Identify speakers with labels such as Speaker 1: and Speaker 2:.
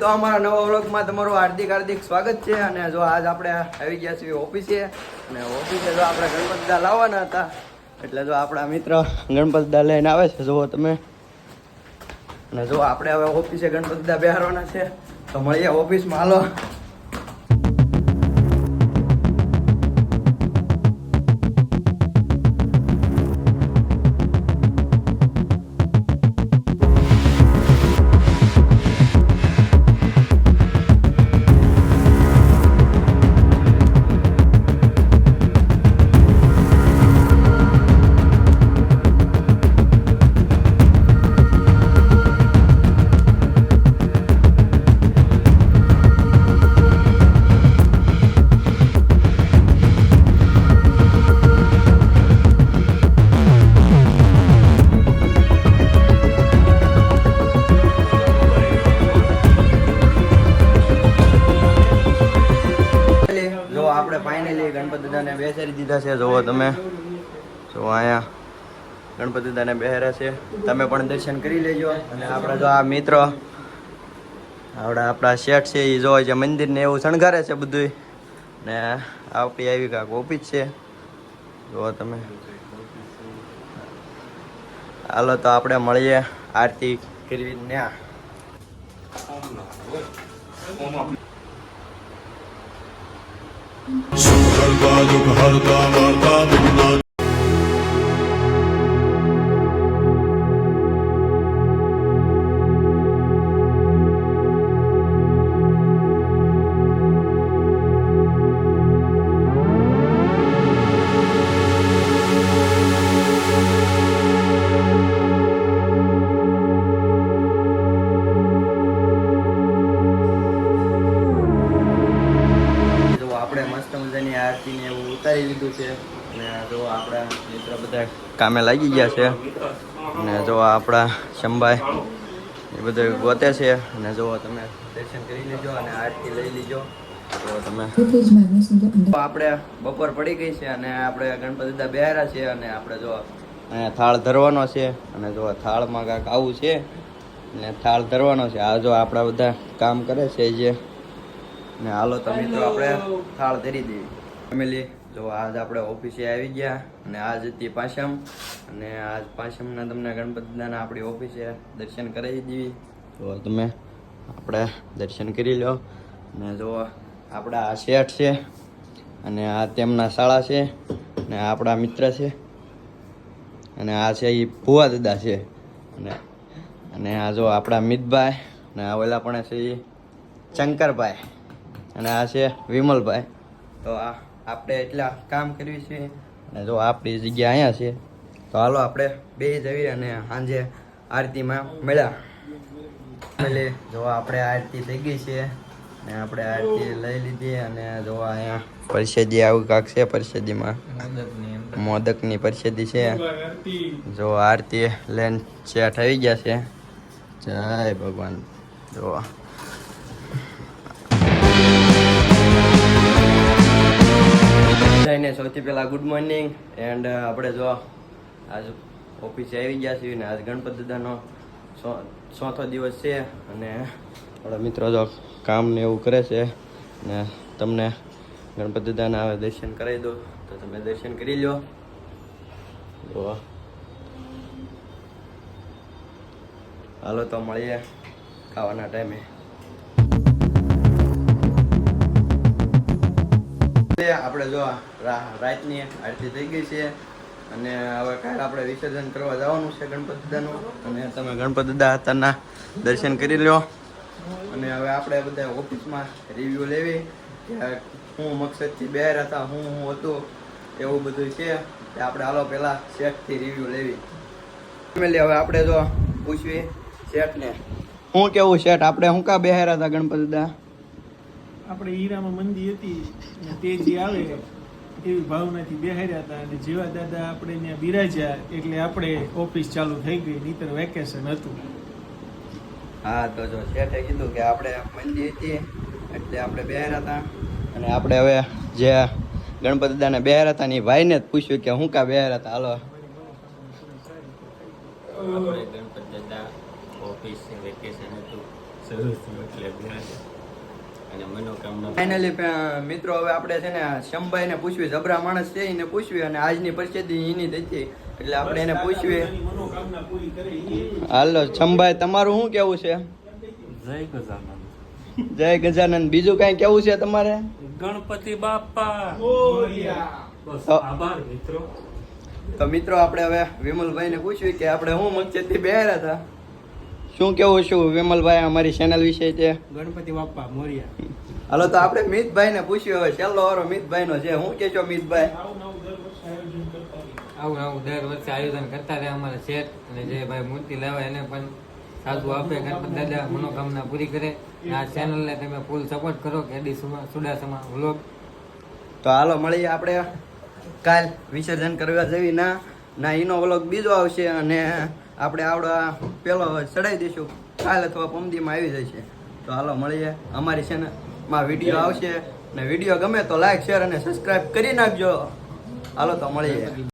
Speaker 1: તો અમારા નવા વ્લોગમાં તમારું હાર્દિક હાર્દિક સ્વાગત છે અને જો આજ આપણે આવી ગયા છીએ ઓફિસે. અને ઓફિસે જો આપણે બધા લાવવાના હતા. એટલે જો આપણા મિત્ર ગણપતદા લઈને આવે છે, જુઓ તમે. અને જો આપણે હવે ઓફિસે ગણપતદા બેહારવાના છે, તો મળીએ ઓફિસમાં. હાલો. આપણે ફાઇનલી ગણપતિ બેસાડી દીધા છે. જોવો તમે. જો અહીંયા. ગણપતિ દાદાને છે. તમે પણ દર્શન કરી લેજો. અને આપણા જો આ મિત્ર, આપણા આપણા શેઠ છે એ જોવા છે મંદિરને એવું શણગારે છે બધું ને આપણી આવી કાંક ઓફિસ છે. જોવો તમે. હાલો તો આપણે મળીએ. આરતી કરવી ત્યાં
Speaker 2: सुखहर्ता दुःखहर्ता वार्ता विघ्ना
Speaker 1: મજાની ને એવું ઉતારી લીધું છે. અને જો આપણા મિત્ર બધા કામે લાગી ગયા છે. અને જો આપણા શંભાઈ એ બધું ગોતે છે. અને જો તમે દર્શન કરી લેજો અને આરતી લઈ લીજો. તો તમે. તો આપણે બપોર પડી ગઈ છે અને આપણે ગણપતિ દા બેહારા છે અને આપણે જો થાળ ધરવાનો છે. અને જો થાળમાં કાંઈક આવું છે. અને થાળ ધરવાનો છે. આ જો આપણા બધા કામ કરે છે જે. ને હાલો તો મિત્રો, આપણે થાળ ધરી દેવી ફેમિલી. જો આજ આપણે ઓફિસે આવી ગયા અને આજ હતી પાછમ. અને આજ પાછમના તમને ગણપતિદાના આપણી ઓફિસે દર્શન કરાવી દેવી તો તમે આપણે દર્શન કરી લો. અને જો આપણા આ શેઠ છે અને આ તેમના શાળા છે અને આપણા મિત્ર છે. અને આ છે એ ભુવા દાદા છે. અને અને આ જો આપણા મિતભાઈ અને આ ઓલા પણ છે એ શંકરભાઈ. અને આ છે વિમલભાઈ. તો આ આપણે એટલા કામ કર્યું છે. અને જો આપણી જગ્યા અહીંયા છે, તો હાલો આપણે બે જઈએ અને સાંજે આરતીમાં મળ્યા. એટલે જો આપણે આરતી થઈ ગઈ છે. અને આપણે આરતી લઈ લીધી અને જો અહીંયા પરિષદી આવું કાંક છે પરિષદીમાં મોદકની પરિષદી છે. જો આરતી લઈને ચેટ આવી ગયા છે. જય ભગવાન. જો બધાને સૌથી પહેલા ગુડ મોર્નિંગ એન્ડ આપણે જો આજ ઓફિસે આવી ગયા છીએ ને આજ ગણપત દાદાનો ચોથો દિવસ છે અને આપણા મિત્રો જો કામ ને એવું કરે છે ને તમને ગણપત દાદાના હવે દર્શન કરાવી દો તો તમે દર્શન કરી લો જો. હાલો તો મળીએ ખાવાના ટાઈમે આપણે જો રાતની આરતી થઈ ગઈ છે. અને હવે કાલ આપણે વિસર્જન કરવા જવાનું છે ગણપતિ દાદાનું. અને તમે ગણપતિ દાદા હતાના દર્શન કરી લો અને હવે આપણે બધા ઓફિસમાં રિવ્યુ લેવી. કે હું મકસદથી બેર હતા, હું હું હતું, એવું બધું છે. કે આપણે હાલો પહેલાં શેઠથી રિવ્યૂ લેવી. ફેમિલી, હવે આપણે જો પૂછવી શેઠને. હું કેવું શેઠ? આપણે હું કા બેહાર્યા હતા ગણપતિ દાદા?
Speaker 3: આપણે હીરામાં મંદી હતી અને તે જે આવે
Speaker 4: એવી ભાવનાથી બેહાર્યા હતા અને જેવા દાદા આપણે ત્યાં બિરાજ્યા એટલે આપણે ઓફિસ ચાલુ થઈ ગઈ નહીતર વેકેશન હતું.
Speaker 1: હા તો જો શેઠે કીધું કે આપણે મંદી હતી એટલે આપણે બેહાર હતા. અને આપણે હવે જે ગણપતિ દાદાને બેહાર હતા ને એ ભાઈને જ પૂછ્યું કે હું કા બેહાર હતા? હાલો.
Speaker 3: ગણપતિ ગણપત દાદા ઓફિસ વેકેશન હતું. શરૂ થયું એટલે બેહાડ્યા. અને મનોકામના
Speaker 1: ફાઇનલી મિત્રો હવે આપણે છે ને શંભાઈ ને પૂછવી જબરા માણસ છે એને પૂછવી અને આજની પરિસ્થિતિ એની જ એટલે આપણે એને પૂછવી. હાલો શંભાઈ તમારું શું કેવું છે?
Speaker 3: જય ગજાનંદ
Speaker 1: જય ગજાનંદ બીજું કઈ કેવું છે તમારે?
Speaker 3: ગણપતિ બાપા.
Speaker 1: તો-
Speaker 3: આભાર મિત્રો.
Speaker 1: તો મિત્રો આપણે હવે વિમલભાઈ ને પૂછ્યું કે આપણે શું થી બેહરા હતા? શું કેવું છું? વિમલભાઈ અમારી ચેનલ વિશે છે.
Speaker 4: ગણપતિ બાપ્પા મોરિયા.
Speaker 1: હાલો તો આપણે મિતભાઈ ને પૂછ્યું હવે. છેલ્લો વારો મિતભાઈ નો છે. શું કે છો મિતભાઈ?
Speaker 4: આવું નવું દર વર્ષે આયોજન કરતા
Speaker 5: આવું દર વર્ષે આયોજન કરતા રહે અમારા શેઠ અને જે ભાઈ મૂર્તિ લાવે એને પણ સાધુ આપે ગણપતિ દાદા મનોકામના પૂરી કરે. આ ચેનલને તમે ફૂલ સપોર્ટ કરો કે ડી સુડાસમા વ્લોગ
Speaker 1: તો હાલો મળીએ આપણે. કાલ વિસર્જન કરવા જેવી ના ના એનો વ્લોગ બીજો આવશે અને આપણે આવડો પેલો ચડાવી દઈશું. કાલ અથવા પમદીમાં આવી જશે તો હાલો મળીએ. અમારી ચેનલમાં વીડિયો આવશે. ને વીડિયો ગમે તો લાઈક શેર અને સબસ્ક્રાઈબ કરી નાખજો. હાલો તો મળીએ.